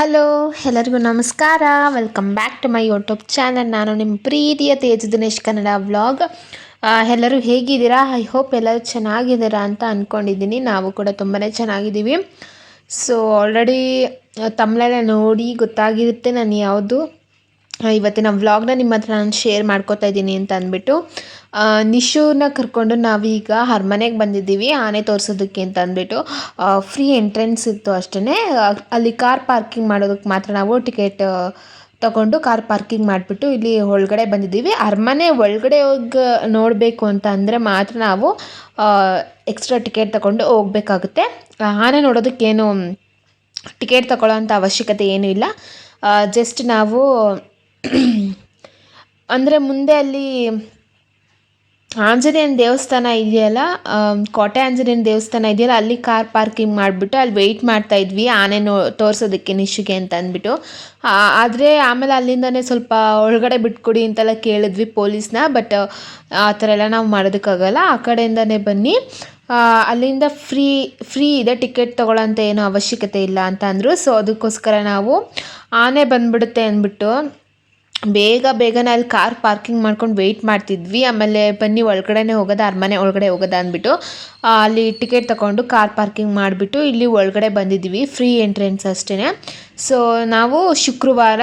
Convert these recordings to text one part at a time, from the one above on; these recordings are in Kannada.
ಹಲೋ, ಎಲ್ಲರಿಗೂ ನಮಸ್ಕಾರ. Welcome back to my YouTube channel ನಾನು ನಿಮ್ಮ ಪ್ರೀತಿಯ ತೇಜ್ ದಿನೇಶ್ ಕನ್ನಡ ವ್ಲಾಗ್ ಎಲ್ಲರೂ ಹೇಗಿದ್ದೀರಾ? ಐ ಹೋಪ್ ಎಲ್ಲರೂ ಚೆನ್ನಾಗಿದ್ದೀರಾ ಅಂತ ಅಂದ್ಕೊಂಡಿದ್ದೀನಿ ನಾವು ಕೂಡ ತುಂಬಾ ಚೆನ್ನಾಗಿದ್ದೀವಿ. ಸೊ ಆಲ್ರೆಡಿ ತಮ್ಮಲೆಲ್ಲ ನೋಡಿ ಗೊತ್ತಾಗಿರುತ್ತೆ ನಾನು ಯಾವುದು. ಇವತ್ತಿನ ವ್ಲಾಗ್ನ ನಿಮ್ಮ ಹತ್ರ ನಾನು ಶೇರ್ ಮಾಡ್ಕೋತಾ ಇದ್ದೀನಿ ಅಂತ ಅಂದ್ಬಿಟ್ಟು. ನಿಶೂನ ಕರ್ಕೊಂಡು ನಾವೀಗ ಅರಮನೆಗೆ ಬಂದಿದ್ದೀವಿ, ಆನೆ ತೋರಿಸೋದಕ್ಕೆ ಅಂತ ಅಂದ್ಬಿಟ್ಟು. ಫ್ರೀ ಎಂಟ್ರೆನ್ಸ್ ಇತ್ತು ಅಷ್ಟೇ ಅಲ್ಲಿ ಕಾರ್ ಪಾರ್ಕಿಂಗ್ ಮಾಡೋದಕ್ಕೆ ಮಾತ್ರ ನಾವು ಟಿಕೆಟ್ ತಗೊಂಡು ಕಾರ್ ಪಾರ್ಕಿಂಗ್ ಮಾಡಿಬಿಟ್ಟು ಇಲ್ಲಿ ಒಳಗಡೆ ಬಂದಿದ್ದೀವಿ. ಅರಮನೆ ಒಳಗಡೆ ಹೋಗಿ ನೋಡಬೇಕು ಅಂತ ಅಂದರೆ ಮಾತ್ರ ನಾವು ಎಕ್ಸ್ಟ್ರಾ ಟಿಕೆಟ್ ತಗೊಂಡು ಹೋಗಬೇಕಾಗುತ್ತೆ. ಆನೆ ನೋಡೋದಕ್ಕೇನು ಟಿಕೆಟ್ ತಗೊಳ್ಳೋ ಅವಶ್ಯಕತೆ ಏನೂ ಇಲ್ಲ. ಜಸ್ಟ್ ನಾವು ಅಂದರೆ ಮುಂದೆ ಅಲ್ಲಿ ಆಂಜನೇಯನ ದೇವಸ್ಥಾನ ಇದೆಯಲ್ಲ ಕೋಟೆ ಆಂಜನೇಯನ ದೇವಸ್ಥಾನ ಇದೆಯಲ್ಲ, ಅಲ್ಲಿ ಕಾರ್ ಪಾರ್ಕಿಂಗ್ ಮಾಡಿಬಿಟ್ಟು ಅಲ್ಲಿ ವೆಯ್ಟ್ ಮಾಡ್ತಾ ಇದ್ವಿ, ಆನೆ ನೋ, ತೋರಿಸೋದಕ್ಕೆ ನಿಶಿಗೆ ಅಂತ ಅಂದ್ಬಿಟ್ಟು. ಆದರೆ ಆಮೇಲೆ ಅಲ್ಲಿಂದನೇ ಸ್ವಲ್ಪ ಒಳಗಡೆ ಬಿಟ್ಕೊಡಿ ಅಂತೆಲ್ಲ ಕೇಳಿದ್ವಿ ಪೊಲೀಸ್ನ, ಬಟ್, ಆ ಥರ ಎಲ್ಲ ನಾವು ಮಾಡೋದಕ್ಕಾಗಲ್ಲ. ಆ ಕಡೆಯಿಂದನೇ ಬನ್ನಿ. ಅಲ್ಲಿಂದ ಫ್ರೀ ಫ್ರೀ ಇದೆ, ಟಿಕೆಟ್ ತೊಗೊಳ್ಳೋಂಥ ಏನೂ ಅವಶ್ಯಕತೆ ಇಲ್ಲ ಅಂತ ಅಂದರು. ಸೊ ಅದಕ್ಕೋಸ್ಕರ ನಾವು ಆನೆ ಬಂದ್ಬಿಡುತ್ತೆ ಅಂದ್ಬಿಟ್ಟು ಬೇಗ ಬೇಗನೆ ಅಲ್ಲಿ ಕಾರ್ ಪಾರ್ಕಿಂಗ್ ಮಾಡ್ಕೊಂಡು ವೆಯ್ಟ್ ಮಾಡ್ತಿದ್ವಿ. ಆಮೇಲೆ ಬನ್ನಿ ಒಳಗಡೆನೆ ಹೋಗೋದ ಅರಮನೆ ಒಳಗಡೆ ಹೋಗೋದ ಅಂದ್ಬಿಟ್ಟು ಅಲ್ಲಿ ಟಿಕೆಟ್ ತಗೊಂಡು ಕಾರ್ ಪಾರ್ಕಿಂಗ್ ಮಾಡಿಬಿಟ್ಟು ಇಲ್ಲಿ ಒಳಗಡೆ ಬಂದಿದ್ವಿ. ಫ್ರೀ ಎಂಟ್ರೆನ್ಸ್ ಅಷ್ಟೇ ಸೊ ನಾವು ಶುಕ್ರವಾರ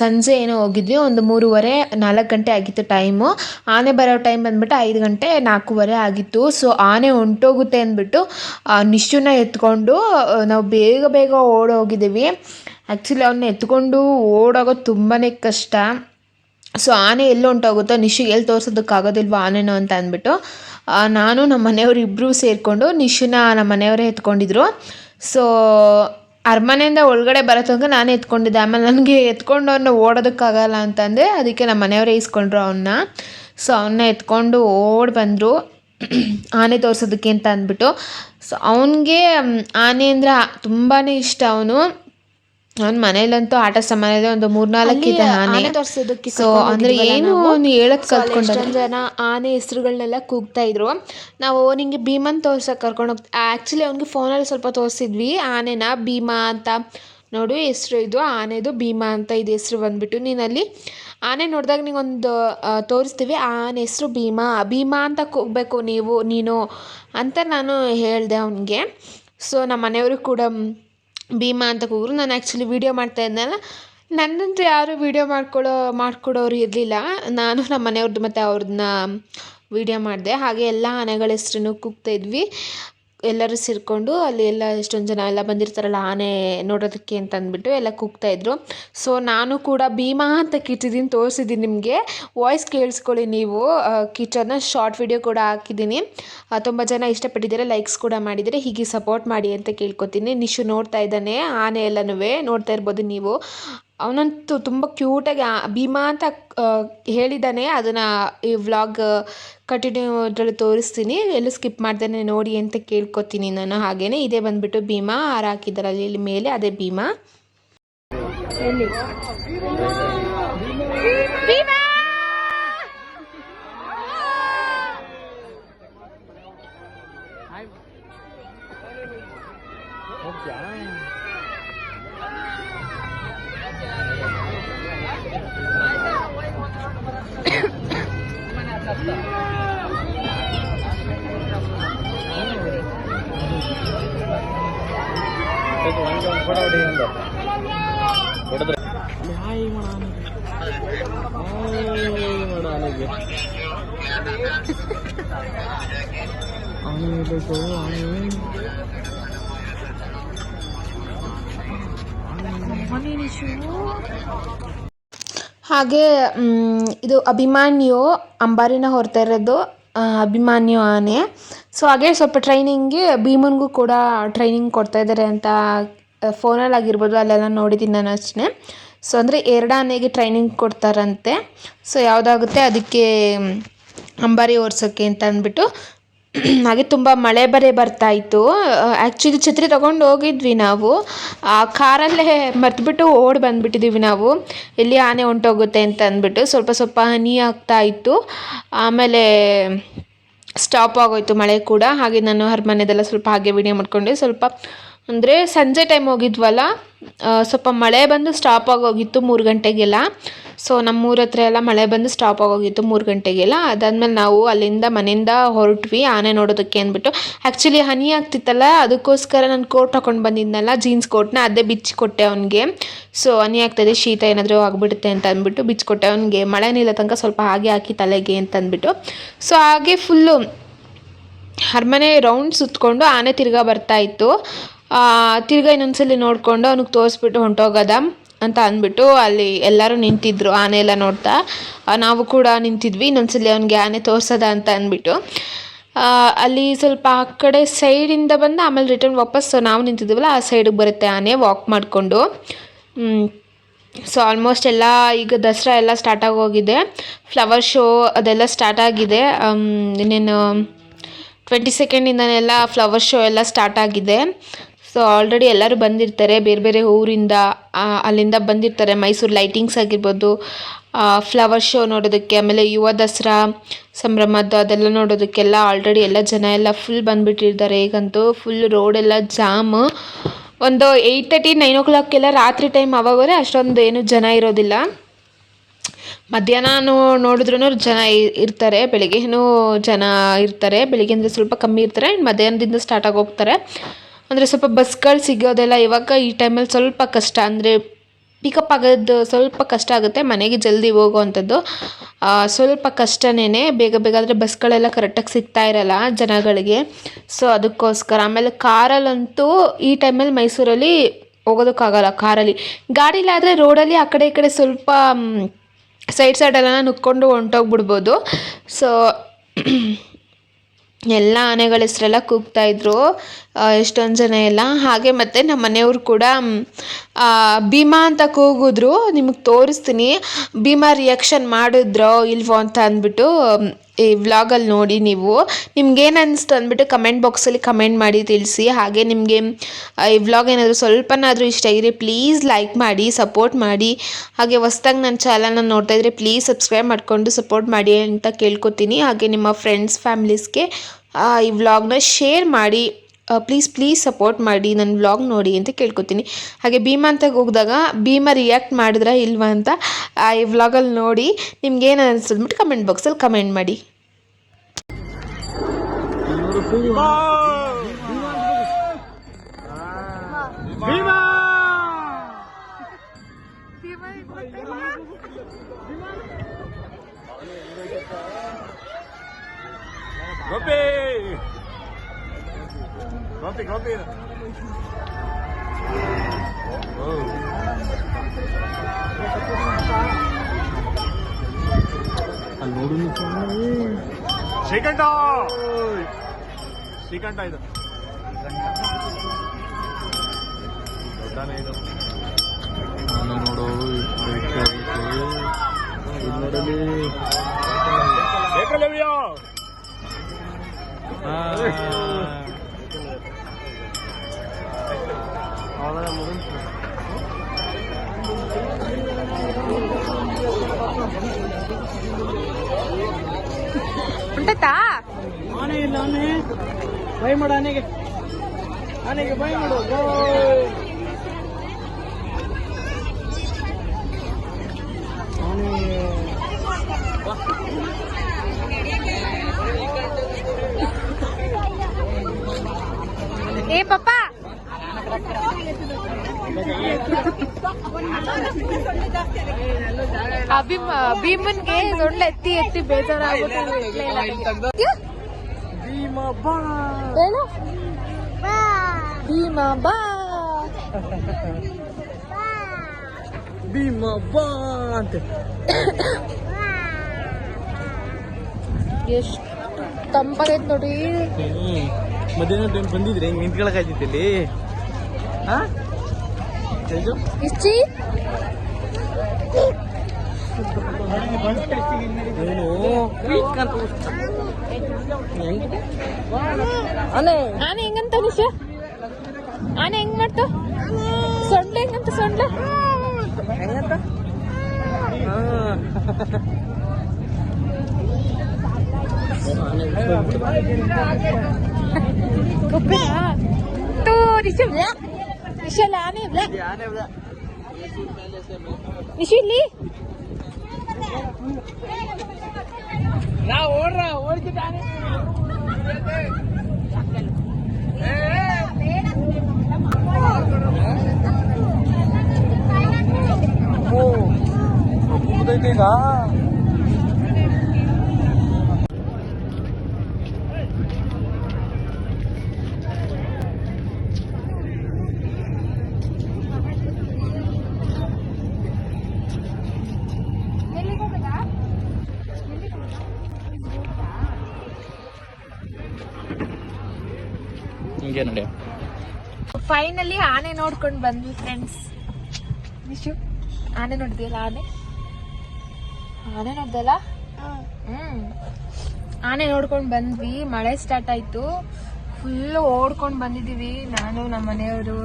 ಸಂಜೆ ಏನೋ ಹೋಗಿದ್ವಿ. ಒಂದು ಮೂರುವರೆ, ನಾಲ್ಕು ಗಂಟೆ ಆಗಿತ್ತು ಟೈಮು ಆನೆ ಬರೋ ಟೈಮ್ ಬಂದ್ಬಿಟ್ಟು ಐದು ಗಂಟೆ, ನಾಲ್ಕೂವರೆ ಆಗಿತ್ತು. ಸೊ ಆನೆ ಹೊಂಟೋಗುತ್ತೆ ಅಂದ್ಬಿಟ್ಟು ನಿಶ್ಚೂನ ಎತ್ಕೊಂಡು ನಾವು ಬೇಗ ಬೇಗ ಓಡೋಗಿದ್ದೀವಿ. ಆ್ಯಕ್ಚುಲಿ ಅವನ್ನ ಎತ್ಕೊಂಡು ಓಡೋಗೋದು ತುಂಬಾ ಕಷ್ಟ. ಸೊ ಆನೆ ಎಲ್ಲಿ ಉಂಟಾಗುತ್ತೋ. ನಿಶಿಗೆ ಎಲ್ಲಿ ತೋರಿಸೋದಕ್ಕಾಗೋದಿಲ್ವ ಆನೆನೋ ಅಂತ ಅಂದ್ಬಿಟ್ಟು ನಾನು ನಮ್ಮ ಮನೆಯವರು ಸೇರಿಕೊಂಡು ನಿಶುನ ನಮ್ಮ ಮನೆಯವರೇ ಎತ್ಕೊಂಡಿದ್ರು. ಸೊ ಅರಮನೆಯಿಂದ ಒಳಗಡೆ ಬರೋ ತನಕ ನಾನೇ ಎತ್ಕೊಂಡಿದ್ದೆ. ಆಮೇಲೆ ನನಗೆ ಎತ್ಕೊಂಡು ಅವ್ರನ್ನ ಓಡೋದಕ್ಕಾಗಲ್ಲ ಅಂತಂದರೆ ಅದಕ್ಕೆ ನಮ್ಮ ಮನೆಯವರೇ ಇಸ್ಕೊಂಡ್ರು ಅವನ್ನ ಸೊ ಅವನ್ನ ಎತ್ಕೊಂಡು ಓಡಿ ಬಂದರು. ಆನೆ ತೋರಿಸೋದಕ್ಕೆ ಅಂತ ಅಂದ್ಬಿಟ್ಟು. ಸೊ ಅವನಿಗೆ ಆನೆ ಅಂದರೆ ತುಂಬಾ ಇಷ್ಟ ಅವನು. ಅವ್ನ ಮನೇಲಂತೂ ಆಟ ಇದೆ ಒಂದು ಮೂರ್ನಾಲ್ಕು ಇದೆ ಆನೆ. ತೋರಿಸೋದಕ್ಕೆ ಸೊ ಅಂದ್ರೆ ಏನು ಅವ್ನು ಹೇಳಕ್ ಕಲ್ತ್ಕೊಂಡು ಜನ ಆನೆ ಹೆಸರುಗಳನ್ನೆಲ್ಲ ಕೂಗ್ತಾ ಇದ್ರು. ನಾವು ನಿಂಗೆ ಭೀಮನ್ ತೋರ್ಸಕ್ಕೆ ಕರ್ಕೊಂಡು ಹೋಗ್ತಾ ಆ್ಯಕ್ಚುಲಿ ಅವ್ನಿಗೆ ಫೋನಲ್ಲಿ ಸ್ವಲ್ಪ ತೋರಿಸಿದ್ವಿ ಆನೆನ. ಭೀಮಾ ಅಂತ. ನೋಡು ಹೆಸರು ಇದು ಆನೆದು ಭೀಮಾ ಅಂತ ಇದು ಹೆಸರು ಬಂದ್ಬಿಟ್ಟು ನೀನಲ್ಲಿ ಆನೆ ನೋಡಿದಾಗ ನಿಂಗೊಂದು ತೋರಿಸ್ತೀವಿ ಆನೆ ಹೆಸರು ಭೀಮಾ. ಭೀಮಾ ಅಂತ ಕೂಗಬೇಕು ನೀವು ನೀನು ಅಂತ ನಾನು ಹೇಳಿದೆ ಅವನಿಗೆ. ಸೊ ನಮ್ಮ ಮನೆಯವರು ಕೂಡ ಭೀಮಾ ಅಂತ ಕೂಗರು. ನಾನು ಆ್ಯಕ್ಚುಲಿ ವೀಡಿಯೋ ಮಾಡ್ತಾ ಇದ್ದೆನಲ್ಲ ನನ್ನಂತೂ ಯಾರೂ ವೀಡಿಯೋ ಮಾಡ್ಕೊಳ್ಳೋ ಮಾಡ್ಕೊಡೋರು ಇರಲಿಲ್ಲ. ನಾನು ನಮ್ಮ ಮನೆಯವ್ರದ್ದು ಮತ್ತು ಅವ್ರದ್ದನ್ನ ವೀಡಿಯೋ ಮಾಡಿದೆ. ಹಾಗೆ ಎಲ್ಲ ಆನೆಗಳ ಹೆಸ್ರನ್ನು ಕೂಗ್ತಾ ಇದ್ವಿ. ಎಲ್ಲರೂ ಸೇರಿಕೊಂಡು ಅಲ್ಲಿ ಎಲ್ಲ ಎಷ್ಟೊಂದು ಜನ ಎಲ್ಲ ಬಂದಿರ್ತಾರಲ್ಲ ಆನೆ ನೋಡೋದಕ್ಕೆ ಅಂತ ಅಂದ್ಬಿಟ್ಟು ಎಲ್ಲ ಕೂಗ್ತಾ ಇದ್ರು. ಸೊ ನಾನು ಕೂಡ ಭೀಮಾ ಅಂತ ಕಿಟ್ಟಿದ್ದೀನಿ ತೋರಿಸಿದ್ದೀನಿ ನಿಮಗೆ. ವಾಯ್ಸ್ ಕೇಳಿಸ್ಕೊಳ್ಳಿ ನೀವು. ಕಿಚನ್ನ ಶಾರ್ಟ್ ವಿಡಿಯೋ ಕೂಡ ಹಾಕಿದ್ದೀನಿ. ತುಂಬ ಜನ ಇಷ್ಟಪಟ್ಟಿದ್ದಾರೆ ಲೈಕ್ಸ್ ಕೂಡ ಮಾಡಿದರೆ ಹೀಗೆ ಸಪೋರ್ಟ್ ಮಾಡಿ ಅಂತ ಕೇಳ್ಕೊತೀನಿ. ನಿಶು ನೋಡ್ತಾ ಇದ್ದಾನೆ, ಆನೆ ಎಲ್ಲನೂ ನೋಡ್ತಾ ಇರ್ಬೋದು ನೀವು. ಅವನಂತೂ ತುಂಬ ಕ್ಯೂಟಾಗಿ ಭೀಮಾ ಅಂತ ಹೇಳಿದ್ದಾನೆ ಅದನ್ನು ಈ ವ್ಲಾಗ್ ಕಂಟಿನ್ಯೂ ಅದರಲ್ಲಿ ತೋರಿಸ್ತೀನಿ, ಎಲ್ಲೂ ಸ್ಕಿಪ್ ಮಾಡ್ದೇನೆ ನೋಡಿ ಅಂತ ಕೇಳ್ಕೊತೀನಿ ನಾನು, ಹಾಗೇನೆ ಇದೇ ಬಂದ್ಬಿಟ್ಟು ಭೀಮಾ ಹಾರ ಹಾಕಿದ್ದಾರಲ್ಲಿ ಇಲ್ಲಿ ಮೇಲೆ, ಅದೇ ಭೀಮಾ ಹಾಗೆ ಇದು ಅಭಿಮಾನ್ಯು ಅಂಬಾರಿನ ಹೊರತಾ ಇರೋದು ಅಭಿಮಾನ್ಯು ಆನೆ. ಸೊ ಹಾಗೆ ಸ್ವಲ್ಪ ಟ್ರೈನಿಂಗ್ಗೆ ಭೀಮನ್ಗೂ ಕೂಡ ಟ್ರೈನಿಂಗ್ ಕೊಡ್ತಾ ಇದ್ದಾರೆ ಅಂತ ಫೋನಲ್ಲಿ ಆಗಿರ್ಬೋದು, ಅಲ್ಲೆಲ್ಲ ನೋಡಿದ್ದೀನಿ ನಾನು ಅಷ್ಟೇ. ಸೊ ಅಂದರೆ ಎರಡು ಆನೆಗೆ ಟ್ರೈನಿಂಗ್ ಕೊಡ್ತಾರಂತೆ. ಸೊ ಯಾವುದಾಗುತ್ತೆ ಅದಕ್ಕೆ ಅಂಬಾರಿ ಓಡಿಸೋಕ್ಕೆ ಅಂತ ಅಂದ್ಬಿಟ್ಟು ಹಾಗೆ ತುಂಬ ಮಳೆ ಬರೆ ಬರ್ತಾ ಇತ್ತು. ಆ್ಯಕ್ಚುಲಿ ಛತ್ರಿ ತೊಗೊಂಡು ಹೋಗಿದ್ವಿ ನಾವು. ಆ ಕಾರಲ್ಲೇ ಮರ್ತುಬಿಟ್ಟು ಓಡಿ ಬಂದುಬಿಟ್ಟಿದ್ದೀವಿ ನಾವು. ಎಲ್ಲಿ ಆನೆ ಹೊಂಟೋಗುತ್ತೆ ಅಂತ ಅಂದ್ಬಿಟ್ಟು ಸ್ವಲ್ಪ ಸ್ವಲ್ಪ ಹನಿ ಆಗ್ತಾ ಇತ್ತು. ಆಮೇಲೆ ಸ್ಟಾಪ್ ಆಗೋಯ್ತು ಮಳೆ ಕೂಡ. ಹಾಗೆ ನಾನು ಅರಮನೆದೆಲ್ಲ ಸ್ವಲ್ಪ ಹಾಗೆ ವಿಡಿಯೋ ಮಾಡ್ಕೊಂಡೆ. ಸ್ವಲ್ಪ ಅಂದರೆ ಸಂಜೆ ಟೈಮ್ ಹೋಗಿದ್ವಲ್ಲ ಸ್ವಲ್ಪ ಮಳೆ ಬಂದು ಸ್ಟಾಪ್ ಆಗೋಗಿತ್ತು ಮೂರು ಗಂಟೆಗೆಲ್ಲ. ಸೊ ನಮ್ಮೂರ ಹತ್ರ ಎಲ್ಲ ಮಳೆ ಬಂದು ಸ್ಟಾಪ್ ಆಗೋಗಿತ್ತು ಮೂರು ಗಂಟೆಗೆಲ್ಲ. ಅದಾದಮೇಲೆ ನಾವು ಅಲ್ಲಿಂದ ಮನೆಯಿಂದ ಹೊರಟ್ವಿ ಆನೆ ನೋಡೋದಕ್ಕೆ ಅಂದ್ಬಿಟ್ಟು. ಆ್ಯಕ್ಚುಲಿ ಹನಿ ಆಗ್ತಿತ್ತಲ್ಲ ಅದಕ್ಕೋಸ್ಕರ ನಾನು ಕೋಟ್ ಹಾಕೊಂಡು ಬಂದಿದ್ನಲ್ಲ ಜೀನ್ಸ್ ಕೋಟ್ನ ಅದೇ ಬಿಚ್ಚಿ ಕೊಟ್ಟೆ ಅವನಿಗೆ. ಸೊ ಹನಿ ಆಗ್ತದೆ ಶೀತ ಏನಾದರೂ ಆಗಿಬಿಡುತ್ತೆ ಅಂತ ಅಂದ್ಬಿಟ್ಟು ಬಿಚ್ಚಿಕೊಟ್ಟೆ ಅವನಿಗೆ. ಮಳೆ ನಿಲ್ಲ ತನಕ ಸ್ವಲ್ಪ ಹಾಗೆ ಹಾಕಿ ತಲೆಗೆ ಅಂತ ಅಂದ್ಬಿಟ್ಟು. ಸೊ ಹಾಗೆ ಫುಲ್ಲು ಅರಮನೆ ರೌಂಡ್ ಸುತ್ತಕೊಂಡು ಆನೆ ತಿರ್ಗಾ ಬರ್ತಾ ಇತ್ತು. ಆ, ತಿರ್ಗಾ ಇನ್ನೊಂದ್ಸಲಿ ನೋಡಿಕೊಂಡು ಅವ್ನಿಗೆ ತೋರಿಸ್ಬಿಟ್ಟು ಹೊಂಟೋಗದ ಅಂತ ಅಂದ್ಬಿಟ್ಟು ಅಲ್ಲಿ ಎಲ್ಲರೂ ನಿಂತಿದ್ರು, ಆನೆ ಎಲ್ಲ ನೋಡ್ತಾ. ನಾವು ಕೂಡ ನಿಂತಿದ್ವಿ, ಇನ್ನೊಂದ್ಸಲಿ ಅವ್ನಿಗೆ ಆನೆ ತೋರ್ಸದ ಅಂತ ಅಂದ್ಬಿಟ್ಟು. ಅಲ್ಲಿ ಸ್ವಲ್ಪ ಆ ಕಡೆ ಸೈಡಿಂದ ಬಂದು, ಆಮೇಲೆ ರಿಟರ್ನ್ ವಾಪಸ್ ನಾವು ನಿಂತಿದ್ದೀವಲ್ಲ ಆ ಸೈಡಿಗೆ ಬರುತ್ತೆ ಆನೆ, ವಾಕ್ ಮಾಡಿಕೊಂಡು. ಸೊ ಆಲ್ಮೋಸ್ಟ್ ಎಲ್ಲ, ಈಗ ದಸರಾ ಎಲ್ಲ ಸ್ಟಾರ್ಟ್ ಆಗೋಗಿದೆ. ಫ್ಲವರ್ ಶೋ ಅದೆಲ್ಲ ಸ್ಟಾರ್ಟ್ ಆಗಿದೆ. ಇನ್ನೇನು, ಟ್ವೆಂಟಿ ಸೆಕೆಂಡಿಂದನೆಲ್ಲ ಫ್ಲವರ್ ಶೋ ಎಲ್ಲ ಸ್ಟಾರ್ಟ್ ಆಗಿದೆ. ಸೊ ಆಲ್ರೆಡಿ ಎಲ್ಲರೂ ಬಂದಿರ್ತಾರೆ ಬೇರೆ ಬೇರೆ ಊರಿಂದ ಅಲ್ಲಿಂದ ಬಂದಿರ್ತಾರೆ. ಮೈಸೂರು ಲೈಟಿಂಗ್ಸ್ ಆಗಿರ್ಬೋದು ಫ್ಲವರ್ ಶೋ ನೋಡೋದಕ್ಕೆ, ಆಮೇಲೆ ಯುವ ದಸರಾ ಸಂಭ್ರಮದ್ದು ಅದೆಲ್ಲ ನೋಡೋದಕ್ಕೆಲ್ಲ ಆಲ್ರೆಡಿ ಎಲ್ಲ ಜನ ಎಲ್ಲ ಫುಲ್ ಬಂದುಬಿಟ್ಟಿರ್ತಾರೆ. ಈಗಂತೂ ಫುಲ್ ರೋಡೆಲ್ಲ ಜಾಮ್ ಒಂದು ಏಯ್ಟ್ ತರ್ಟಿ ನೈನ್ ಓ ಕ್ಲಾಕ್ಗೆಲ್ಲ ರಾತ್ರಿ ಟೈಮ್ ಅವಾಗೋರೆ ಅಷ್ಟೊಂದು ಏನು ಜನ ಇರೋದಿಲ್ಲ. ಮಧ್ಯಾಹ್ನ ನೋಡಿದ್ರೂ ಜನ ಇರ್ತಾರೆ. ಬೆಳಿಗ್ಗೆನೂ ಜನ ಇರ್ತಾರೆ. ಬೆಳಿಗ್ಗೆ ಅಂದರೆ ಸ್ವಲ್ಪ ಕಮ್ಮಿ ಇರ್ತಾರೆ. ಮಧ್ಯಾಹ್ನದಿಂದ ಸ್ಟಾರ್ಟ್ ಆಗಿ ಹೋಗ್ತಾರೆ ಅಂದರೆ ಸ್ವಲ್ಪ ಬಸ್ಗಳು ಸಿಗೋದೆಲ್ಲ ಇವಾಗ ಈ ಟೈಮಲ್ಲಿ ಸ್ವಲ್ಪ ಕಷ್ಟ. ಅಂದರೆ ಪಿಕಪ್ ಆಗೋದು ಸ್ವಲ್ಪ ಕಷ್ಟ ಆಗುತ್ತೆ, ಮನೆಗೆ ಜಲ್ದಿ ಹೋಗುವಂಥದ್ದು. ಸ್ವಲ್ಪ ಕಷ್ಟನೇ ಬೇಗ ಬೇಗ, ಆದರೆ ಬಸ್ಗಳೆಲ್ಲ ಕರೆಕ್ಟಾಗಿ ಸಿಗ್ತಾ ಇರಲ್ಲ ಜನಗಳಿಗೆ. ಸೊ ಅದಕ್ಕೋಸ್ಕರ ಆಮೇಲೆ ಕಾರಲ್ಲಂತೂ ಈ ಟೈಮಲ್ಲಿ ಮೈಸೂರಲ್ಲಿ ಹೋಗೋದಕ್ಕಾಗಲ್ಲ ಕಾರಲ್ಲಿ. ಗಾಡೀಲಾದರೆ ರೋಡಲ್ಲಿ ಆ ಕಡೆ ಈ ಕಡೆ ಸ್ವಲ್ಪ ಸೈಡ್ ಸೈಡೆಲ್ಲ ನುಕ್ಕೊಂಡು ಹೊಂಟೋಗ್ಬಿಡ್ಬೋದು. ಸೊ ಎಲ್ಲ ಆನೆಗಳ ಹೆಸರೆಲ್ಲ ಕೂಗ್ತಾ ಇದ್ರು ಆ, ಎಷ್ಟೊಂದು ಜನ ಎಲ್ಲ. ಹಾಗೆ ಮತ್ತು ನಮ್ಮ ಮನೆಯವ್ರು ಕೂಡ ಭೀಮಾ ಅಂತ ಕೂಗಿದ್ರು. ನಿಮಗೆ ತೋರಿಸ್ತೀನಿ. ಭೀಮಾ ರಿಯಾಕ್ಷನ್ ಮಾಡಿದ್ರೋ ಇಲ್ವೋ ಅಂತ ಅಂದ್ಬಿಟ್ಟು ಈ ವ್ಲಾಗಲ್ಲಿ ನೋಡಿ ನೀವು. ನಿಮ್ಗೇನು ಅನಿಸ್ತು ಅಂದ್ಬಿಟ್ಟು ಕಮೆಂಟ್ ಬಾಕ್ಸಲ್ಲಿ ಕಮೆಂಟ್ ಮಾಡಿ ತಿಳಿಸಿ. ಹಾಗೆ ನಿಮಗೆ ಈ ವ್ಲಾಗ್ ಏನಾದರೂ ಸ್ವಲ್ಪನಾದರೂ ಇಷ್ಟ ಆಗಿದ್ರೆ ಪ್ಲೀಸ್ ಲೈಕ್ ಮಾಡಿ ಸಪೋರ್ಟ್ ಮಾಡಿ. ಹಾಗೆ ಹೊಸ್ದಾಗಿ ನನ್ನ ಚಾನಲ್ನ ನೋಡ್ತಾ ಇದ್ರೆ ಪ್ಲೀಸ್ ಸಬ್ಸ್ಕ್ರೈಬ್ ಮಾಡಿಕೊಂಡು ಸಪೋರ್ಟ್ ಮಾಡಿ ಅಂತ ಕೇಳ್ಕೊತೀನಿ. ಹಾಗೆ ನಿಮ್ಮ ಫ್ರೆಂಡ್ಸ್ ಫ್ಯಾಮಿಲೀಸ್ಗೆ ಈ ವ್ಲಾಗ್ನ ಶೇರ್ ಮಾಡಿ. ಪ್ಲೀಸ್ ಪ್ಲೀಸ್ ಸಪೋರ್ಟ್ ಮಾಡಿ ನನ್ನ ವ್ಲಾಗ್ ನೋಡಿ ಅಂತ ಕೇಳ್ಕೊತೀನಿ. ಹಾಗೆ ಭೀಮಾ ಅಂತ ಹೋಗಿದಾಗ ಭೀಮಾ ರಿಯಾಕ್ಟ್ ಮಾಡಿದ್ರಾ ಇಲ್ವಾ ಅಂತ ಆ, ಈ ವ್ಲಾಗಲ್ಲಿ ನೋಡಿ ನಿಮ್ಗೆ ಏನು ಅನಿಸ್ತದ್ಬಿಟ್ಟು ಕಮೆಂಟ್ ಬಾಕ್ಸಲ್ಲಿ ಕಮೆಂಟ್ ಮಾಡಿ. ಭೀಮಾ! ಗೋಪಿ ಅಲ್ಲಿ ನೋಡು ಶ್ರೀಕಂಠ! ಶ್ರೀಕಂಠ ಇದು. ದೊಡ್ಡನೇ ಇದು. ನೋಡು ನೋಡಲಿ ಏಕಲವ್ಯ. ಉಂಟತ್ತಾ ಆನೆ ಇಲ್ಲ ಆನೆ. ಬೈ ಮಾಡು ಆನೆಗೆ. ಆನೆಗೆ ಬೈ ಮಾಡು. ಆನೆ. ಏ ಪಪ್ಪ ಭೀಮ್ ಭೀಮನ್ಗೆ ದೊಡ್ಡ ಎತ್ತಿ ಎತ್ತಿ ಬೇಜಾರಾಗ್ಬಿಟ್ಟು ಭೀಮ ಬಾ ಹೇಳು ಭೀಮ ಬಾ ಭೀಮ ಬಾ ಅಂತ ಎಷ್ಟು ತಂಪಾಗೈತ್ ನೋಡಿ. ಮಧ್ಯಾಹ್ನ ಟೈಮ್ ಬಂದಿದ್ರೆ ಹಿಂಗ್ ನಿಂತ್ಕೊಳಕಾಯ್ತಿತ್ತು ಇಲ್ಲಿ. ಹಾ? ತೇಜು ಆನೆ ಆನೆ ಹೆಂಗಂತ ನಿಶ? ಆನೆ ಹೆಂಗ್ ಮಾಡ್ತು? ಸೊಂಡ ಹೆಂಗಂತ ಸೊಂಡ ಹೆಂಗಂತ? ತೂರಿ ನಿಶು. ನಿಶಲ್ಲ ಆನೆ ಇಲ್ಲ? ನಿಶು ಇಲ್ಲಿ ನಾ ಓಡ್ರ ಓಡ್ತಿದ್ದಾನೆ ಈಗ ಹಿಂಗೆ ನೋಡಿ ಫೈನಲಿ ಆನೆ ನೋಡ್ಕೊಂಡು ಬಂದ್ವಿ ಫ್ರೆಂಡ್ಸ್ ನಿಶು ಆನೆ ನೋಡಿದ್ಯಲ್ಲ ಆನೆ? ಆನೆ ನೋಡ್ದಲ್ಲ? ಹ್ಮ್. ಆನೆ ನೋಡ್ಕೊಂಡು ಬಂದ್ವಿ ಮಳೆ ಸ್ಟಾರ್ಟ್ ಆಯ್ತು. ಫುಲ್ ಓಡ್ಕೊಂಡು ಬಂದಿದೀವಿ. ನಾನು ನಮ್ಮ ಮನೆಯವರು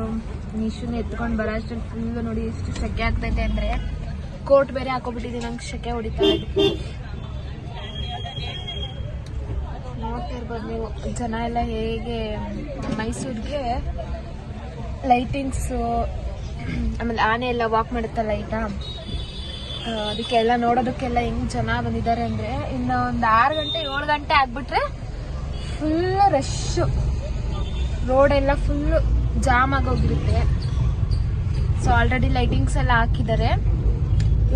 ನಿಶುನ ಎತ್ಕೊಂಡು ಬರೋ ಅಷ್ಟು ಫುಲ್ ನೋಡಿ ಎಷ್ಟು ಸೆಕೆ ಆಗ್ತೈತೆ ಅಂದ್ರೆ ಕೋಟ್ ಬೇರೆ ಹಾಕೋಬಿಟ್ಟಿದೀವಿ ನಂಗೆ ಸೆಕೆ ಹೊಡಿತಾ ನೋಡ್ತಿರ್ಬೋದು ನೀವು. ಜನ ಎಲ್ಲ ಹೇಗೆ ಮೈಸೂರಿಗೆ ಲೈಟಿಂಗ್ಸು ಆಮೇಲೆ ಆನೆ ಎಲ್ಲ ವಾಕ್ ಮಾಡುತ್ತಲ್ಲ ಈಗ. ಅದಕ್ಕೆಲ್ಲ ನೋಡೋದಕ್ಕೆಲ್ಲ ಹೆಂಗ್ ಜನ ಬಂದಿದ್ದಾರೆ ಅಂದ್ರೆ, ಇನ್ನು ಒಂದು ಆರು ಗಂಟೆ, ಏಳು ಗಂಟೆ ಆಗ್ಬಿಟ್ರೆ full rush road full full jam ಆಗೋಗಿರುತ್ತೆ. So already lightings ಎಲ್ಲ ಹಾಕಿದ್ದಾರೆ.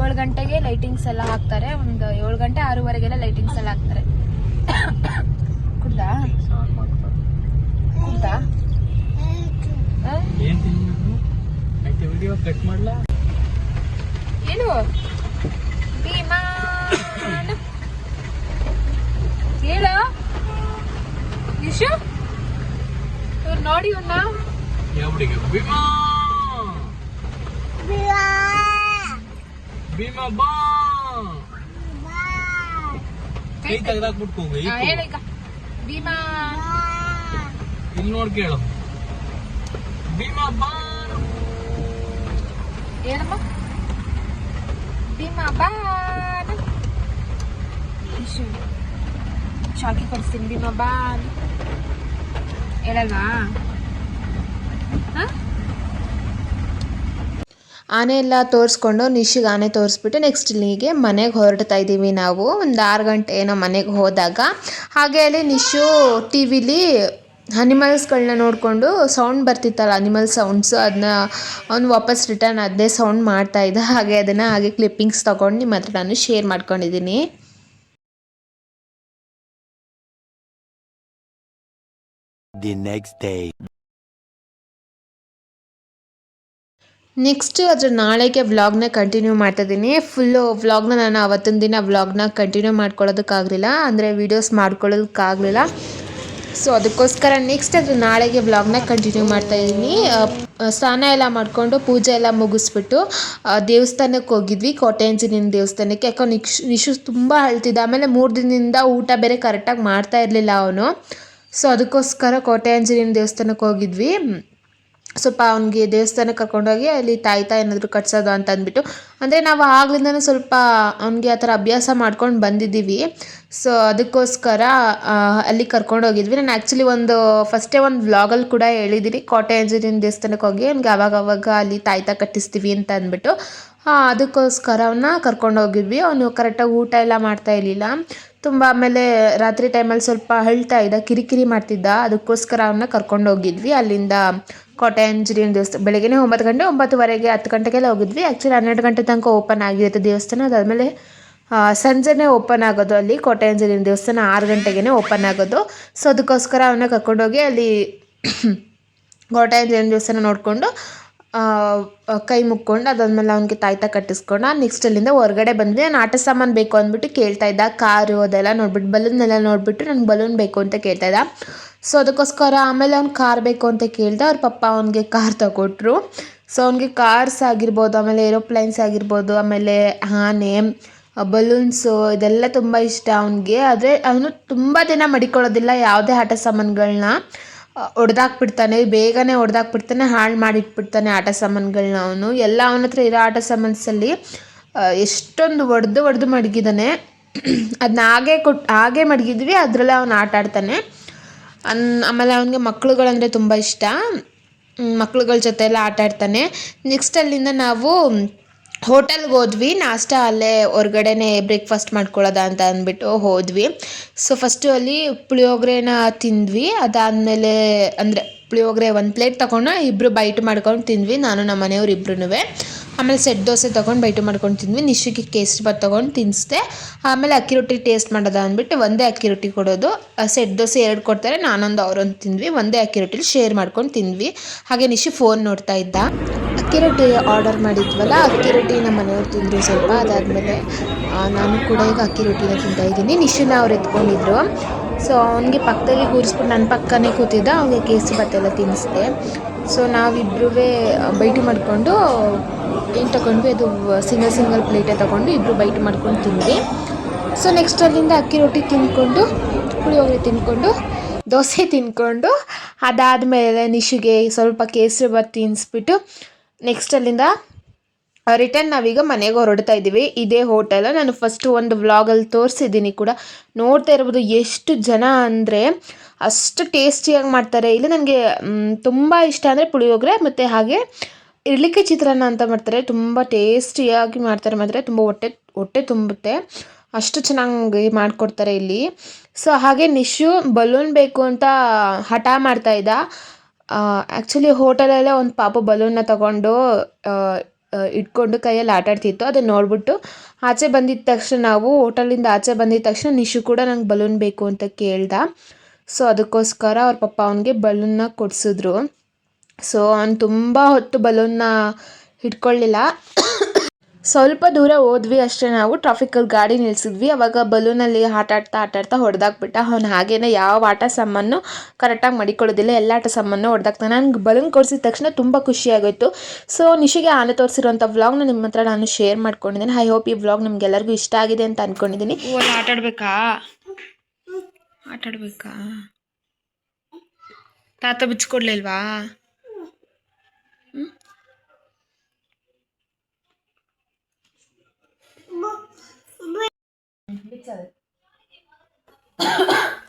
ಏಳು ಗಂಟೆಗೆ ಲೈಟಿಂಗ್ಸ್ ಎಲ್ಲ ಹಾಕ್ತಾರೆ. ಒಂದು ಏಳು ಗಂಟೆ, ಆರೂವರೆಗೆಲ್ಲ ಲೈಟಿಂಗ್ಸ್ ಎಲ್ಲ ಹಾಕ್ತಾರೆ. ಕುಡ್ದಾ ಕುಡ್ದಾ? ಏನ್ ತಿನ್ಬೇಕು? ಆಯ್ತು ವಿಡಿಯೋ ಕಟ್ ಮಾಡ್ಲಾ? ಏನು? ವಿಮಾನ ಹೇಳು. ಯಶು ಇವ್ರು ನೋಡಿ ಇವನ್ನ ಯಾವಡಿಗೆ ಭೀಮಾ! ಭೀಮಾ! ಬಾ! ಕೈ ತೆಗ್ದಾಕ್ಬಿಟ್ಟು ಹೋಗು ಈಗ. ಭೀಮಾ. ಇಲ್ಲಿ ನೋಡ್ ಕೇಳು. ಭೀಮಾ ಏನಮ್ಮ? ಹಾ? ಆನೆ ಎಲ್ಲ ತೋರಿಸ್ಕೊಂಡು ನಿಶಿಗೆ ಆನೆ ತೋರಿಸ್ಬಿಟ್ಟು ನೆಕ್ಸ್ಟ್ ಇಲ್ಲಿಗೆ ಮನೆಗೆ ಹೊರಡ್ತಾ ಇದ್ದೀವಿ ನಾವು. ಒಂದು ಆರು ಗಂಟೆ ಏನೋ ಮನೆಗೆ ಹೋದಾಗ. ಹಾಗೆ ಅಲ್ಲಿ ನಿಶು ಟಿ ವಿಲಿ ಅನಿಮಲ್ಸ್ಗಳನ್ನ ನೋಡಿಕೊಂಡು ಸೌಂಡ್ ಬರ್ತಿತ್ತಲ್ಲ ಅನಿಮಲ್ ಸೌಂಡ್ಸು ಅದನ್ನ ಅವ್ನು ವಾಪಸ್ ರಿಟರ್ನ್ ಅದೇ ಸೌಂಡ್ ಮಾಡ್ತಾ ಇದ್ದ. ಹಾಗೆ ಅದನ್ನು ಹಾಗೆ ಕ್ಲಿಪ್ಪಿಂಗ್ಸ್ ತೊಗೊಂಡು ನಿಮ್ಮ ಹತ್ರ ನಾನು ಶೇರ್ ಮಾಡ್ಕೊಂಡಿದ್ದೀನಿ ದಿ ನೆಕ್ಸ್ಟ್ ಡೇ ನೆಕ್ಸ್ಟು ಅದ್ರ ನಾಳೆಗೆ ವ್ಲಾಗ್ನ ಕಂಟಿನ್ಯೂ ಮಾಡ್ತಾಯಿದ್ದೀನಿ ಫುಲ್ಲು ವ್ಲಾಗ್ನ ನಾನು ಅವತ್ತಿನ ದಿನ ವ್ಲಾಗ್ನ ಕಂಟಿನ್ಯೂ ಮಾಡ್ಕೊಳ್ಳೋದಕ್ಕಾಗಲಿಲ್ಲ. ಅಂದರೆ ವೀಡಿಯೋಸ್ ಮಾಡ್ಕೊಳ್ಳೋದಕ್ಕಾಗಲಿಲ್ಲ. ಸೊ ಅದಕ್ಕೋಸ್ಕರ ನೆಕ್ಸ್ಟ್ ಅದು ನಾಳೆಗೆ ವ್ಲಾಗ್ನ ಕಂಟಿನ್ಯೂ ಮಾಡ್ತಾಯಿದ್ದೀನಿ ಸ್ನಾನ ಎಲ್ಲ ಮಾಡಿಕೊಂಡು ಪೂಜೆ ಎಲ್ಲ ಮುಗಿಸ್ಬಿಟ್ಟು ದೇವಸ್ಥಾನಕ್ಕೆ ಹೋಗಿದ್ವಿ, ಕೋಟೆ ದೇವಸ್ಥಾನಕ್ಕೆ. ಯಾಕೋ ನಿಕ್ಷ್ ನಿಶು ತುಂಬ ಅಳ್ತಿದ್ದ ಆಮೇಲೆ ಮೂರು ದಿನದಿಂದ ಊಟ ಬೇರೆ ಕರೆಕ್ಟಾಗಿ ಮಾಡ್ತಾ ಇರಲಿಲ್ಲ ಅವನು. ಸೊ ಅದಕ್ಕೋಸ್ಕರ ಕೋಟೆ ದೇವಸ್ಥಾನಕ್ಕೆ ಹೋಗಿದ್ವಿ. ಸ್ವಲ್ಪ ಅವನಿಗೆ ದೇವಸ್ಥಾನಕ್ಕೆ ಕರ್ಕೊಂಡೋಗಿ ಅಲ್ಲಿ ತಾಯ್ತಾ ಏನಾದರೂ ಕಟ್ಸೋದು ಅಂತ ಅಂದ್ಬಿಟ್ಟು. ಅಂದರೆ ನಾವು ಆಗ್ಲಿಂದನೂ ಸ್ವಲ್ಪ ಅವನಿಗೆ ಆ ಥರ ಅಭ್ಯಾಸ ಮಾಡ್ಕೊಂಡು ಬಂದಿದ್ದೀವಿ. ಸೊ ಅದಕ್ಕೋಸ್ಕರ ಅಲ್ಲಿ ಕರ್ಕೊಂಡೋಗಿದ್ವಿ. ನಾನು ಆ್ಯಕ್ಚುಲಿ ಒಂದು ಫಸ್ಟೇ ಒಂದು ವ್ಲಾಗಲ್ಲಿ ಕೂಡ ಹೇಳಿದ್ದೀನಿ. ಕೋಟೆ ಆಂಜನೇಯನ ದೇವಸ್ಥಾನಕ್ಕೆ ಹೋಗಿ ಅವ್ನಿಗೆ ಅವಾಗ ಅವಾಗ ಅಲ್ಲಿ ತಾಯ್ತಾ ಕಟ್ಟಿಸ್ತೀವಿ ಅಂತ ಅಂದ್ಬಿಟ್ಟು. ಅದಕ್ಕೋಸ್ಕರ ಅವನ್ನ ಕರ್ಕೊಂಡೋಗಿದ್ವಿ. ಅವನು ಕರೆಕ್ಟಾಗಿ ಊಟ ಎಲ್ಲ ಮಾಡ್ತಾ ಇರಲಿಲ್ಲ. ತುಂಬ ಆಮೇಲೆ ರಾತ್ರಿ ಟೈಮಲ್ಲಿ ಸ್ವಲ್ಪ ಅಳ್ತಾ ಇದ್ದ, ಕಿರಿಕಿರಿ ಮಾಡ್ತಿದ್ದ, ಅದಕ್ಕೋಸ್ಕರ ಅವನ್ನ ಕರ್ಕೊಂಡೋಗಿದ್ವಿ ಅಲ್ಲಿಂದ ಕೋಟೆ ಆಂಜನೇಯನ ದೇವಸ್ಥಾನ ಬೆಳಗ್ಗೆ ಒಂಬತ್ತು ಗಂಟೆ, ಒಂಬತ್ತುವರೆಗೆ ಹತ್ತು ಗಂಟೆಗೆಲ್ಲ ಹೋಗಿದ್ವಿ. ಆ್ಯಕ್ಚುಲಿ ಹನ್ನೆರಡು ಗಂಟೆ ತನಕ ಓಪನ್ ಆಗಿರುತ್ತೆ ದೇವಸ್ಥಾನ. ಅದಾದಮೇಲೆ ಸಂಜೆನೇ ಓಪನ್ ಆಗೋದು ಅಲ್ಲಿ. ಕೋಟೆ ದೇವಸ್ಥಾನ ಆರು ಗಂಟೆಗೆ ಓಪನ್ ಆಗೋದು. ಸೊ ಅದಕ್ಕೋಸ್ಕರ ಅವನ್ನ ಕರ್ಕೊಂಡೋಗಿ ಅಲ್ಲಿ ಕೋಟೆ ದೇವಸ್ಥಾನ ನೋಡಿಕೊಂಡು ಕೈ ಮುಕ್ಕೊಂಡು ಅದಾದ್ಮೇಲೆ ಅವನಿಗೆ ತಾಯ್ತ ಕಟ್ಟಿಸ್ಕೊಂಡು ನೆಕ್ಸ್ಟ್ ಅಲ್ಲಿಂದ ಹೊರಗಡೆ ಬಂದ್ವಿ ನಾನು ಆಟ ಸಾಮಾನು ಬೇಕು ಅಂದ್ಬಿಟ್ಟು ಕೇಳ್ತಾ ಇದ್ದ. ಕಾರು ಅದೆಲ್ಲ ನೋಡ್ಬಿಟ್ಟು ಬಲೂನ್ ಎಲ್ಲ ನೋಡ್ಬಿಟ್ಟು ನನಗೆ ಬಲೂನ್ ಬೇಕು ಅಂತ ಕೇಳ್ತಾ ಇದ್ದ. ಸೊ ಅದಕ್ಕೋಸ್ಕರ ಆಮೇಲೆ ಅವ್ನು ಕಾರ್ ಬೇಕು ಅಂತ ಕೇಳ್ದೆ, ಅವ್ರ ಪಪ್ಪ ಅವನಿಗೆ ಕಾರ್ ತಗೊಟ್ರು. ಸೊ ಅವನಿಗೆ ಕಾರ್ಸ್ ಆಗಿರ್ಬೋದು, ಆಮೇಲೆ ಏರೋಪ್ಲೈನ್ಸ್ ಆಗಿರ್ಬೋದು, ಆಮೇಲೆ ಆನೆ ಬಲೂನ್ಸು ಇದೆಲ್ಲ ತುಂಬ ಇಷ್ಟ ಅವನಿಗೆ. ಆದರೆ ಅವನು ತುಂಬ ದಿನ ಮಡಿಕೊಳ್ಳೋದಿಲ್ಲ, ಯಾವುದೇ ಆಟ ಸಾಮಾನುಗಳನ್ನ ಹೊಡೆದಾಕ್ಬಿಡ್ತಾನೆ ಬೇಗನೆ ಹೊಡೆದಾಕ್ಬಿಡ್ತಾನೆ ಹಾಳು ಮಾಡಿಟ್ಬಿಡ್ತಾನೆ ಆಟ ಸಾಮಾನುಗಳನ್ನ ಅವನು. ಎಲ್ಲ ಅವನ ಹತ್ರ ಇರೋ ಆಟ ಸಾಮಾನ್ಸಲ್ಲಿ ಎಷ್ಟೊಂದು ಒಡೆದು ಒಡೆದು ಮಡಗಿದ್ದಾನೆ ಅದನ್ನ ಹಾಗೆ ಕೊಟ್ಟು ಹಾಗೆ ಮಡಗಿದ್ವಿ, ಅದರಲ್ಲೇ ಅವನು ಆಟ ಆಡ್ತಾನೆ. ಅನ್, ಆಮೇಲೆ ಅವನಿಗೆ ಮಕ್ಳುಗಳಂದರೆ ತುಂಬ ಇಷ್ಟ. ಮಕ್ಳುಗಳ ಜೊತೆ ಎಲ್ಲ ಆಟ ಆಡ್ತಾನೆ. ನೆಕ್ಸ್ಟ್ ಅಲ್ಲಿಂದ ನಾವು ಹೋಟೆಲ್ಗೆ ಹೋದ್ವಿ. ನಾಷ್ಟ ಅಲ್ಲೇ ಹೊರ್ಗಡೆನೆ ಬ್ರೇಕ್ಫಾಸ್ಟ್ ಮಾಡ್ಕೊಳ್ಳೋದ ಅಂತ ಅಂದ್ಬಿಟ್ಟು ಹೋದ್ವಿ. ಸೊ ಫಸ್ಟು ಅಲ್ಲಿ ಪುಳಿಯೋಗರೆನ ತಿಂದ್ವಿ. ಅದಾದಮೇಲೆ ಅಂದರೆ ಪುಳಿಯೋಗರೆ ಒಂದು ಪ್ಲೇಟ್ ತೊಗೊಂಡು ಇಬ್ಬರು ಬೈಟ್ ಮಾಡ್ಕೊಂಡು ತಿಂದ್ವಿ, ನಾನು ನಮ್ಮ ಮನೆಯವ್ರು ಇಬ್ರೂ ಆಮೇಲೆ ಸೆಟ್ ದೋಸೆ ತೊಗೊಂಡು ಬೈಟು ಮಾಡ್ಕೊಂಡು ತಿಂದ್ವಿ, ನಿಶಿಗೆ ಕೇಸರಿ ಬಾತ್ ತೊಗೊಂಡು ತಿನ್ನಿಸ್ದೆ ಆಮೇಲೆ ಅಕ್ಕಿ ರೊಟ್ಟಿ ಟೇಸ್ಟ್ ಮಾಡೋದ ಅಂದ್ಬಿಟ್ಟು ಒಂದೇ ಅಕ್ಕಿ ರೊಟ್ಟಿ ಕೊಡೋದು. ಸೆಟ್ ದೋಸೆ ಎರಡು ಕೊಡ್ತಾರೆ, ನಾನೊಂದು ಅವರೊಂದು ತಿಂದ್ವಿ, ಒಂದೇ ಅಕ್ಕಿ ರೊಟ್ಟಿಲಿ ಶೇರ್ ಮಾಡ್ಕೊಂಡು ತಿಂದ್ವಿ. ಹಾಗೆ ನಿಶಿ ಫೋನ್ ನೋಡ್ತಾ ಇದ್ದ. ಅಕ್ಕಿ ರೊಟ್ಟಿ ಆರ್ಡರ್ ಮಾಡಿದ್ವಲ್ಲ, ಅಕ್ಕಿ ರೊಟ್ಟಿ ನಮ್ಮ ಮನೆಯವ್ರು ತಿಂದರು ಸ್ವಲ್ಪ, ಅದಾದಮೇಲೆ ನಾನು ಕೂಡ ಈಗ ಅಕ್ಕಿ ರೊಟ್ಟಿನ ತಿಂತಾ ಇದ್ದೀನಿ. ನಿಶಿನ ಅವ್ರು ಎತ್ಕೊಂಡಿದ್ರು. ಸೊ ಅವನಿಗೆ ಪಕ್ಕದಲ್ಲಿ ಕೂರಿಸ್ಬಿಟ್ಟು ನನ್ನ ಪಕ್ಕನೇ ಕೂತಿದ್ದ, ಅವನಿಗೆ ಕೇಸರಿ ಭಾತ್ ಎಲ್ಲ ತಿನ್ನಿಸ್ದೆ. ಸೊ ನಾವಿಬ್ಬರೂ ಬೈಟು ಮಾಡಿಕೊಂಡು, ಏನು ತಗೊಂಡ್ವಿ, ಅದು ಸಿಂಗಲ್ ಸಿಂಗಲ್ ಪ್ಲೇಟೇ ತೊಗೊಂಡು ಇಬ್ಬರು ಬೈಟು ಮಾಡ್ಕೊಂಡು ತಿಂದ್ವಿ. ಸೊ ನೆಕ್ಸ್ಟ್ ಅಲ್ಲಿಂದ ಅಕ್ಕಿ ರೊಟ್ಟಿ ತಿಂದ್ಕೊಂಡು ಪುಳಿಯೋಗರೆ ತಿಂದ್ಕೊಂಡು ದೋಸೆ ತಿಂದ್ಕೊಂಡು ಅದಾದಮೇಲೆ ನಿಶಿಗೆ ಸ್ವಲ್ಪ ಕೇಸರಿ ಭಾತ್ ತಿನ್ನಿಸ್ಬಿಟ್ಟು ನೆಕ್ಸ್ಟ್ ಅಲ್ಲಿಂದ ರಿಟರ್ನ್ ನಾವೀಗ ಮನೆಗೆ ಹೊರಡ್ತಾ ಇದ್ದೀವಿ. ಇದೇ ಹೋಟೆಲ್ ನಾನು ಫಸ್ಟು ಒಂದು ವ್ಲಾಗಲ್ಲಿ ತೋರಿಸಿದ್ದೀನಿ ಕೂಡ. ನೋಡ್ತಾ ಇರ್ಬೋದು ಎಷ್ಟು ಜನ ಅಂದರೆ ಅಷ್ಟು ಟೇಸ್ಟಿಯಾಗಿ ಮಾಡ್ತಾರೆ. ಇಲ್ಲಿ ನನಗೆ ತುಂಬ ಇಷ್ಟ ಅಂದರೆ ಪುಳಿಯೋಗರೆ ಮತ್ತು ಹಾಗೆ ಇರ್ಲಿಕ್ಕೆ ಚಿತ್ರಾನ್ನ ಅಂತ ಮಾಡ್ತಾರೆ. ತುಂಬ ಟೇಸ್ಟಿಯಾಗಿ ಮಾಡ್ತಾರೆ ಮಾತ್ರ. ತುಂಬ ಹೊಟ್ಟೆ ಹೊಟ್ಟೆ ತುಂಬುತ್ತೆ. ಅಷ್ಟು ಚೆನ್ನಾಗಿ ಮಾಡಿಕೊಡ್ತಾರೆ ಇಲ್ಲಿ. ಸೊ ಹಾಗೆ ನಿಶು ಬಲೂನ್ ಬೇಕು ಅಂತ ಹಠ ಮಾಡ್ತಾ ಇದ್ದ. ಆ್ಯಕ್ಚುಲಿ ಹೋಟೆಲಲ್ಲೇ ಒಂದು ಪಾಪು ಬಲೂನ್ನ ತಗೊಂಡು ಇಟ್ಕೊಂಡು ಕೈಯಲ್ಲಿ ಆಟಾಡ್ತಿತ್ತು ಅದನ್ನು ನೋಡಿಬಿಟ್ಟು ಆಚೆ ಬಂದಿದ್ದ ತಕ್ಷಣ ನಾವು ಹೋಟೆಲಿಂದ ಆಚೆ ಬಂದಿದ್ದ ತಕ್ಷಣ ನಿಶು ಕೂಡ ನಂಗೆ ಬಲೂನ್ ಬೇಕು ಅಂತ ಕೇಳ್ದ. ಸೊ ಅದಕ್ಕೋಸ್ಕರ ಅವ್ರ ಪಪ್ಪ ಅವನಿಗೆ ಬಲೂನ್ನ ಕೊಡಿಸಿದ್ರು. ಸೊ ಅವ್ನು ತುಂಬ ಹೊತ್ತು ಬಲೂನ್ನ ಹಿಡ್ಕೊಳ್ಳಿಲ್ಲ ಸ್ವಲ್ಪ ದೂರ ಹೋದ್ವಿ ಅಷ್ಟೇ ನಾವು. ಟ್ರಾಫಿಕಲ್ಲಿ ಗಾಡಿ ನಿಲ್ಲಿಸಿದ್ವಿ ಅವಾಗ ಬಲೂನಲ್ಲಿ ಆಟ ಆಡ್ತಾ ಆಟ ಆಡ್ತಾ ಹೊಡೆದಾಕ್ಬಿಟ್ಟ. ಅವ್ನು ಹಾಗೇನೆ ಯಾವ ಆಟ ಸಾಮಾನು ಕರೆಕ್ಟಾಗಿ ಮಡಿಕೊಳ್ಳೋದಿಲ್ಲ. ಎಲ್ಲ ಆಟ ಸಾಮಾನು ಹೊಡೆದಾಕ್ತಾನೆ. ನನಗೆ ಬಲೂನ್ ಕೊಡಿಸಿದ ತಕ್ಷಣ ತುಂಬ ಖುಷಿಯಾಗೋಯಿತು ಸೊ ನಿಶಿಗೆ ಆನೆ ತೋರಿಸಿರೋಂಥ ವ್ಲಾಗ್ನ ನಿಮ್ಮ ಹತ್ರ ನಾನು ಶೇರ್ ಮಾಡ್ಕೊಂಡಿದ್ದೀನಿ. ಐ ಹೋಪ್ ಈ ವ್ಲಾಗ್ ನಿಮ್ಗೆಲ್ಲರಿಗೂ ಇಷ್ಟ ಆಗಿದೆ ಅಂತ ಅಂದ್ಕೊಂಡಿದ್ದೀನಿ ಆಟ ತಾತ ಆಟ ಆಡ್ಬೇಕಾ ತಾತ ಬಿಚ್ಕೊಡ್ಲಿಲ್ವಾ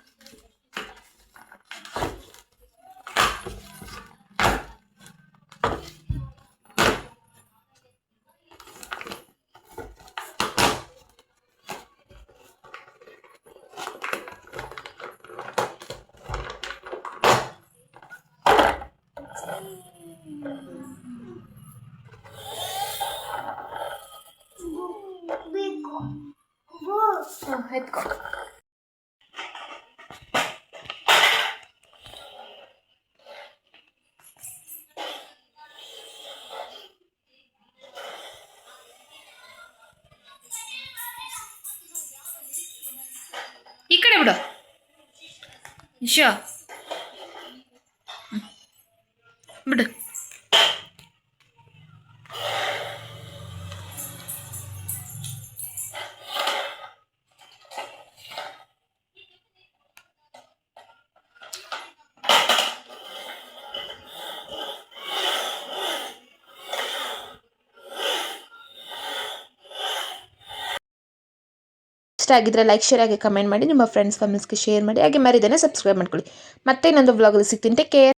ಎತ್ಕೊ ಈ ಕಡೆ ಬಿಡು ನಿಶಾ ಬಿಡು ಇಷ್ಟ ಲೈಕ್ ಶೇರ್ ಆಗಿ ಕಮೆಂಟ್ ಮಾಡಿ, ನಿಮ್ಮ ಫ್ರೆಂಡ್ಸ್ ಫ್ಯಾಮಿಲಿಸ್ಗೆ ಶೇರ್ ಮಾಡಿ, ಹಾಗೆ ಮರಿದೇನೆ ಸಬ್ಸ್ಕ್ರೈಬ್ ಮಾಡ್ಕೊಳ್ಳಿ. ಮತ್ತೆ ಇನ್ನೊಂದು ವ್ಲಾಗಲ್ಲಿ ಸಿಗ್ತೀನಿ. Take care